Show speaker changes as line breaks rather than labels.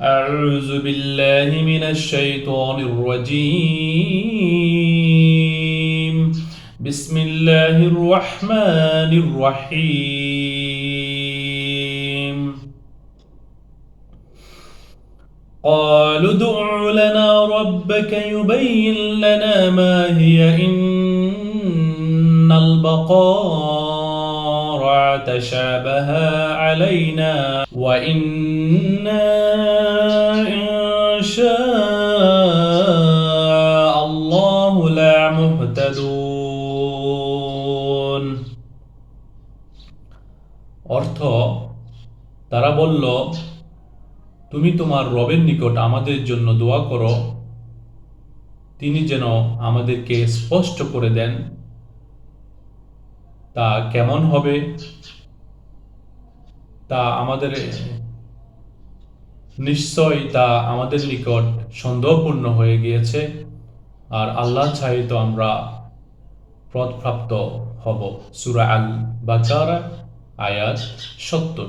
أعوذ بالله من الشيطان الرجيم. بسم الله الرحمن الرحيم. قالوا ادع لنا ربك يبين لنا ما هي. إن البقار تشابه علينا. وإنا إن شاء الله لمهتدون অর্থ তারা বলল তুমি তোমার রবের নিকট আমাদের জন্য দোয়া করো তিনি যেন আমাদেরকে স্পষ্ট করে দেন তা কেমন হবে তা আমাদের নিশ্চয় তা আমাদের নিকট সন্দেহপূর্ণ হয়ে গিয়েছে আর আল্লাহ চাহিত আমরা পদপ্রাপ্ত হব। সুরা আল বাকারা আয়াত সত্তর।